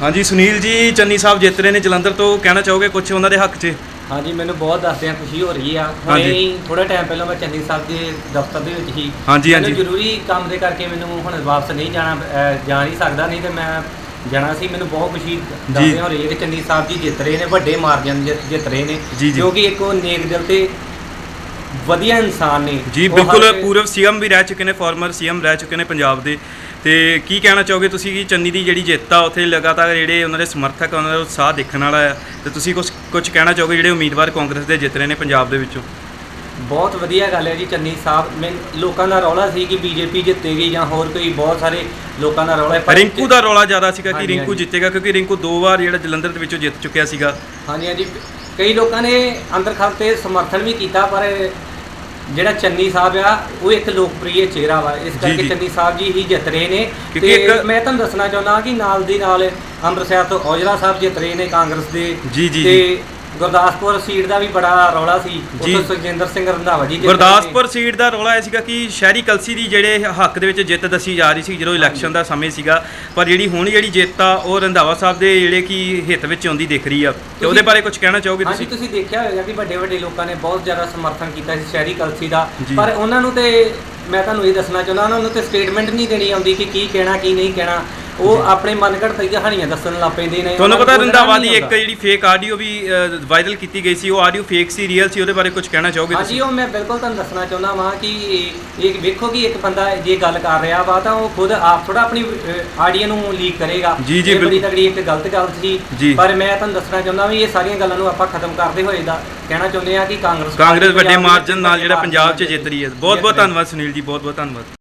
ਹਾਂਜੀ ਸੁਨੀਲ ਜੀ ਚੰਨੀ ਸਾਹਿਬ ਜਿੱਤ ਰਹੇ ਨੇ ਜਲੰਧਰ ਤੋਂ ਕਹਿਣਾ ਚਾਹੋਗੇ ਕੁਝ ਉਹਨਾਂ ਦੇ ਹੱਕ 'ਚ ਹਾਂਜੀ ਮੈਨੂੰ ਬਹੁਤ ਦੱਸਦਿਆਂ ਖੁਸ਼ੀ ਹੋ ਰਹੀ ਆ ਹਾਂਜੀ। ਹੁਣੇ ਥੋੜਾ ਟਾਈਮ ਪਹਿਲਾਂ ਮੈਂ ਚੰਨੀ ਸਾਹਿਬ ਦੇ ਦਫ਼ਤਰ ਦੇ ਵਿੱਚ ਹੀ ਹਾਂਜੀ, ਹਾਂਜੀ। ਜ਼ਰੂਰੀ ਕੰਮ ਦੇ ਕਰਕੇ ਮੈਨੂੰ ਹੁਣ ਵਾਪਸ ਨਹੀਂ ਜਾਣਾ ਜਾ ਨਹੀਂ ਸਕਦਾ ਨਹੀਂ ਤੇ ਮੈਂ ਜਾਣਾ ਸੀ ਮੈਨੂੰ ਬਹੁਤ ਖੁਸ਼ੀ ਦੱਸਦੇ ਹੋ ਰਹੀ ਹੈ ਕਿ ਚੰਨੀ ਸਾਹਿਬ ਜੀ ਜਿੱਤ ਰਹੇ ਨੇ ਵੱਡੇ ਮਾਰਜਨ ਜਿੱਤ ਜਿੱਤ ਰਹੇ ਨੇ ਜੀ, ਜੀ। ਕਿਉਂਕਿ ਇੱਕ ਉਹ ਨੇਕ ਦਿਲ ਤੇ ਵਧੀਆ ਇਨਸਾਨ ਨੇ। ਜੀ ਉਹ ਬਿਲਕੁਲ ਹਰ- ਪੂਰਵ ਸੀਐਮ ਵੀ ਰਹਿ ਚੁੱਕੇ ਨੇ ਫਾਰਮਰ ਸੀਐਮ ਰਹਿ ਚੁੱਕੇ ਨੇ ਪੰਜਾਬ ਦੇ। ਤੇ ਕੀ ਕਹਿਣਾ ਚਾਹੋਗੇ ਤੁਸੀਂ ਕਿ ਚੰਨੀ ਦੀ ਜਿਹੜੀ ਜਿੱਤ ਆ ਉੱਥੇ ਲਗਾਤਾਰ ਜਿਹੜੇ ਉਹਨਾਂ ਦੇ ਸਮਰਥਕ ਆ, ਉਹਨਾਂ ਦਾ ਉਤਸ਼ਾਹ ਦੇਖਣ ਵਾਲਾ ਆ। ਤੇ ਤੁਸੀਂ ਕੁਝ ਕੁਝ ਕਹਿਣਾ ਚਾਹੋਗੇ ਜਿਹੜੇ ਉਮੀਦਵਾਰ ਕਾਂਗਰਸ ਦੇ ਜਿੱਤ ਰਹੇ ਨੇ ਪੰਜਾਬ ਦੇ ਵਿੱਚੋਂ? ਬਹੁਤ ਵਧੀਆ ਗੱਲ ਹੈ ਜੀ ਚੰਨੀ ਸਾਹਿਬ। ਮੈਂ ਲੋਕਾਂ ਦਾ ਰੌਲਾ ਸੀ ਕਿ ਬੀਜੇਪੀ ਜਿੱਤੇਗੀ ਜਾਂ ਹੋਰ ਕੋਈ ਬਹੁਤ ਸਾਰੇ ਲੋਕਾਂ ਦਾ ਰੌਲਾ ਹੈ ਪਰ- ਰਿੰਕੂ ਦਾ ਰੌਲਾ ਜ਼ਿਆਦਾ ਸੀਗਾ ਕਿ ਹਾਂਜੀ, ਰਿੰਕੂ ਹਾਂਜੀ। ਜਿੱਤੇਗਾ ਕਿਉਂਕਿ ਰਿੰਕੂ ਦੋ ਵਾਰ ਜਿਹੜਾ ਜਲੰਧਰ ਦੇ ਵਿੱਚੋਂ ਜਿੱਤ ਚੁੱਕਿਆ ਸੀਗਾ। ਹਾਂਜੀ ਹਾਂਜੀ। ਕਈ ਲੋਕਾਂ ਨੇ ਅੰਦਰ ਖਾਤੇ ਸਮਰਥਨ ਵੀ ਕੀਤਾ ਪਰ ਜਿਹੜਾ ਚੰਨੀ ਸਾਹਿਬ ਆ ਉਹ ਇੱਕ ਲੋਕਪ੍ਰਿਯ ਚਿਹਰਾ ਵਾ। ਇਸ ਕਰਕੇ ਜੀ। ਚੰਨੀ ਸਾਹਿਬ ਜੀ ਹੀ ਜਿੱਤ ਰਹੇ ਨੇ। ਕਿਉਂਕਿ ਤੇ ਇੱਕ- ਮੈਂ ਤੁਹਾਨੂੰ ਦੱਸਣਾ ਚਾਹੁੰਦਾ ਕਿ ਨਾਲ ਦੀ ਨਾਲ ਅੰਮ੍ਰਿਤਸਰ ਤੋਂ ਔਜਲਾ ਸਾਹਿਬ ਜਿੱਤ ਰਹੇ ਨੇ ਕਾਂਗਰਸ ਦੇ। ਜੀ, ਜੀ, ਤੇ ਗੁਰਦਾਸਪੁਰ ਸੀਟ ਦਾ ਵੀ ਬੜਾ ਰੌਲਾ ਸੀ ਜੀ। ਉੱਥੋਂ ਸੁਖਜਿੰਦਰ ਸਿੰਘ ਰੰਧਾਵਾ ਜੀ ਜਿੱਤ। ਗੁਰਦਾਸਪੁਰ ਸੀਟ ਦਾ ਰੌਲਾ ਇਹ ਸੀਗਾ ਕਿ ਸ਼ਹਿਰੀ ਕਲਸੀ ਦੀ ਜਿਹੜੇ ਹੱਕ ਦੇ ਵਿੱਚ ਜਿੱਤ ਦੱਸੀ ਜਾ ਰਹੀ ਸੀ ਜਦੋਂ ਇਲੈਕਸ਼ਨ ਦਾ ਸਮੇਂ ਸੀਗਾ ਪਰ ਜਿਹੜੀ ਹੁਣ ਜਿਹੜੀ ਜਿੱਤ ਆ ਉਹ ਰੰਧਾਵਾ ਸਾਹਿਬ ਦੇ ਜਿਹੜੇ ਕਿ ਹਿੱਤ ਵਿੱਚ ਆਉਂਦੀ ਦਿਖ ਰਹੀ ਆ ਤੇ ਉਹਦੇ ਬਾਰੇ ਕੁਝ ਕਹਿਣਾ ਚਾਹੋਗੇ ਹਾਂਜੀ ਤੁਸੀਂ ਤੁਸੀਂ ਦੇਖਿਆ ਹੋਵੇਗਾ ਕਿ ਵੱਡੇ ਵੱਡੇ ਲੋਕਾਂ ਨੇ ਬਹੁਤ ਜ਼ਿਆਦਾ ਸਮਰਥਨ ਕੀਤਾ ਸੀ ਸ਼ਹਿਰੀ ਕਲਸੀ ਦਾ ਜੀ। ਪਰ ਉਹਨਾਂ ਨੂੰ ਤੇ ਮੈਂ ਤੁਹਾਨੂੰ ਇਹ ਦੱਸਣਾ ਚਾਹੁੰਦਾ ਉਹਨਾਂ ਨੂੰ ਤੇ ਸਟੇਟਮੈਂਟ ਨਹੀਂ ਦੇਣੀ ਆਉਂਦੀ ਕਿ ਕੀ ਕਹਿਣਾ ਕੀ ਨਹੀਂ ਕਹਿਣਾ ਉਹ ਆਪਣੇ ਮਨਗੜਤ ਕਹਾਣੀਆਂ ਦੱਸਣ ਲੱਗ ਪੈਂਦੇ ਨੇ ਤੁਹਾਨੂੰ ਪਤਾ ਨਹੀਂ ਦੀ ਇੱਕ। ਜਿਹੜੀ ਫੇਕ ਆਡੀਓ ਵੀ ਵਾਇਰਲ ਕੀਤੀ ਗਈ ਸੀ ਉਹ ਆਡੀਓ ਫੇਕ ਸੀ ਰੀਅਲ ਸੀ ਉਹਦੇ ਬਾਰੇ ਕੁਝ ਕਹਿਣਾ ਚਾਹੋਗੇ ਹਾਂਜੀ ਤੁਸੀਂ ਉਹ ਮੈਂ ਬਿਲਕੁਲ ਤੁਹਾਨੂੰ ਦੱਸਣਾ ਚਾਹੁੰਦਾ ਵਾਂ ਕਿ ਇਹ ਵੇਖੋ ਕਿ ਇੱਕ ਬੰਦਾ ਜੇ ਗੱਲ ਕਰ ਰਿਹਾ ਵਾ ਤਾਂ ਉਹ ਖੁਦ ਆਪ ਥੋੜਾ ਆਪਣੀ ਆਡੀਓ ਨੂੰ ਲੀਕ ਕਰੇਗਾ ਜੀ, ਜੀ, ਬੜੀ। ਤਗੜੀ ਇੱਕ ਗਲਤ ਗੱਲ। ਸੀ ਪਰ ਮੈਂ ਤੁਹਾਨੂੰ ਦੱਸਣਾ ਚਾਹੁੰਦਾ ਵੀ ਇਹ ਸਾਰੀਆਂ ਗੱਲਾਂ ਨੂੰ ਆਪਾਂ ਖਤਮ ਕਰਦੇ ਹੋਏ ਦਾ ਕਹਿਣਾ ਚਾਹੁੰਦੇ ਆ ਕਿ ਕਾਂਗਰਸ ਕਾਂਗਰਸ ਵੱਡੇ ਮਾਰਜਨ ਨਾਲ ਜਿਹੜਾ ਪੰਜਾਬ 'ਚ ਜਿੱਤ ਰਹੀ ਹੈ ਬਹੁਤ ਬਹੁਤ। ਧੰਨਵਾਦ ਸੁਨੀਲ ਜੀ ਬਹੁਤ ਬਹੁਤ ਧੰਨਵਾਦ